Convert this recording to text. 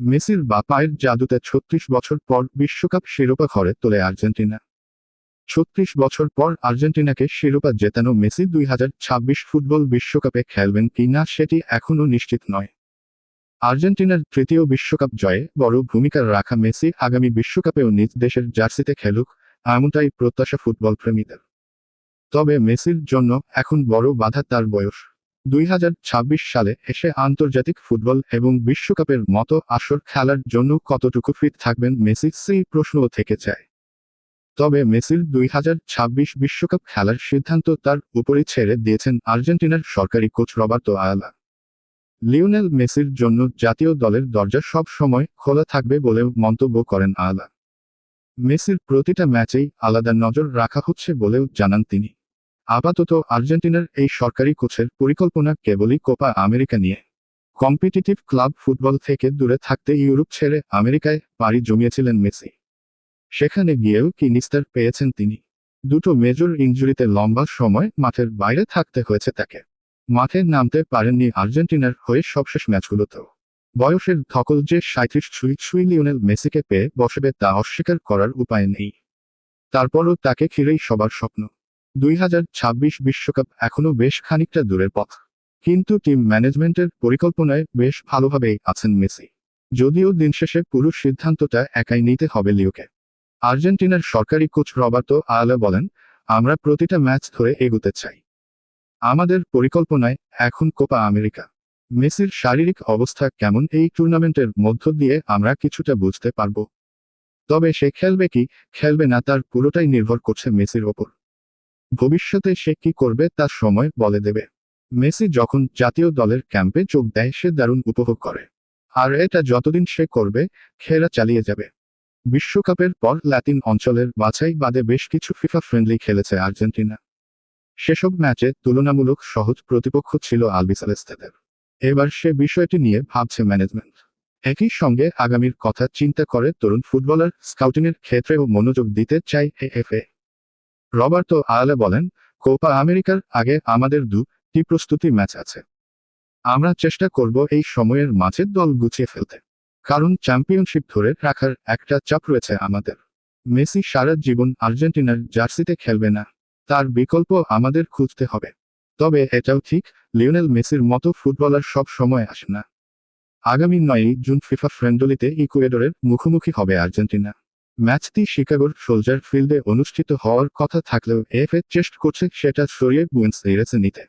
মেসির বা পায়ের জাদুতে ছত্রিশ বছর পর বিশ্বকাপ শিরোপা ঘরে তোলে আর্জেন্টিনা। ছত্রিশ বছর পর আর্জেন্টিনাকে শিরোপা জেতানো মেসি দুই হাজার ছাব্বিশ ফুটবল বিশ্বকাপে খেলবেন কি না সেটি এখনও নিশ্চিত নয়। আর্জেন্টিনার তৃতীয় বিশ্বকাপ জয়ে বড় ভূমিকা রাখা মেসি আগামী বিশ্বকাপেও নিজ দেশের জার্সিতে খেলুক, এমনটাই প্রত্যাশা ফুটবল প্রেমীদের তবে মেসির জন্য এখন বড় বাধা তার বয়স। দুই হাজার ছাব্বিশ সালে এসে আন্তর্জাতিক ফুটবল এবং বিশ্বকাপের মতো আসর খেলার জন্য কতটুকু ফিট থাকবেন মেসি, সেই প্রশ্নও থেকে যায়। তবে মেসির দুই বিশ্বকাপ খেলার সিদ্ধান্ত তার উপরই ছেড়ে দিয়েছেন আর্জেন্টিনার সরকারি কোচ রবার্তো আয়ালা লিওনেল মেসির জন্য জাতীয় দলের দরজা সব সময় খোলা থাকবে বলেও মন্তব্য করেন আয়ালা মেসির প্রতিটা ম্যাচেই আলাদা নজর রাখা হচ্ছে বলেও জানান তিনি। আপাতত আর্জেন্টিনার এই সরকারি কোচের পরিকল্পনা কেবলই কোপা আমেরিকা নিয়ে। কম্পিটিটিভ ক্লাব ফুটবল থেকে দূরে থাকতে ইউরোপ ছেড়ে আমেরিকায় পাড়ি জমিয়েছিলেন মেসি। সেখানে গিয়েও কি নিস্তার পেয়েছেন তিনি? দুটো মেজর ইঞ্জুরিতে লম্বা সময় মাঠের বাইরে থাকতে হয়েছে তাকে। মাঠে নামতে পারেননি আর্জেন্টিনার হয়ে সবশেষ ম্যাচগুলোতেও। বয়সের ধকল যে সাঁত্রিশ ছুঁই ছুঁই লিওনেল মেসিকে পেয়ে বসবে তা অস্বীকার করার উপায় নেই। তারপরও তাকে ঘিরেই সবার স্বপ্ন। দুই বিশ্বকাপ এখনও বেশ খানিকটা দূরের পথ। কিন্তু টিম ম্যানেজমেন্টের পরিকল্পনায় বেশ ভালোভাবেই আছেন মেসি। যদিও দিন শেষে পুরো সিদ্ধান্তটা একাই নিতে হবে লিওকে। আর্জেন্টিনার সরকারি কোচ রবার্তো আয়ালা বলেন, আমরা প্রতিটা ম্যাচ ধরে এগোতে চাই। আমাদের পরিকল্পনায় এখন কোপা আমেরিকা। মেসির শারীরিক অবস্থা কেমন এই টুর্নামেন্টের মধ্য দিয়ে আমরা কিছুটা বুঝতে পারব। তবে সে খেলবে কি, খেলবে না তার পুরোটাই নির্ভর করছে মেসির ওপর। ভবিষ্যতে সে কি করবে তার সময় বলে দেবে। মেসি যখন জাতীয় দলের ক্যাম্পে যোগ দেয়, সে দারুণ উপভোগ করে। আর এটা যতদিন সে করবে, খেলা চালিয়ে যাবে। বিশ্বকাপের পর ল্যাতিন অঞ্চলের বাছাই বাদে বেশ কিছু ফিফা ফ্রেন্ডলি খেলেছে আর্জেন্টিনা। সেসব ম্যাচে তুলনামূলক সহজ প্রতিপক্ষ ছিল আলবিসালেস্তেদের এবার সে বিষয়টি নিয়ে ভাবছে ম্যানেজমেন্ট। একই সঙ্গে আগামীর কথা চিন্তা করে তরুণ ফুটবলার স্কাউটিংয়ের ক্ষেত্রেও মনোযোগ দিতে চাই এএফএ রবার্তো আয়ালে বলেন, কোপা আমেরিকার আগে আমাদের দুটি প্রস্তুতি ম্যাচ আছে। আমরা চেষ্টা করব এই সময়ের মাঝে দল গুছিয়ে ফেলতে। কারণ চ্যাম্পিয়নশিপ ধরে রাখার একটা চাপ রয়েছে আমাদের। মেসি সারা জীবন আর্জেন্টিনার জার্সিতে খেলবে না। তার বিকল্প আমাদের খুঁজতে হবে। তবে এটাও ঠিক, লিওনেল মেসির মতো ফুটবলার সব সময় আসে না। আগামী নয়ই জুন ফিফা ফ্রেন্ডলিতে ইকুয়েডরের মুখোমুখি হবে আর্জেন্টিনা। ম্যাচটি শিকাগোর সোলজার ফিল্ডে অনুষ্ঠিত হওয়ার কথা থাকলেও এফএ চেষ্ট করছে সেটা সরিয়ে বুয়েন্স এরেছে নিতে।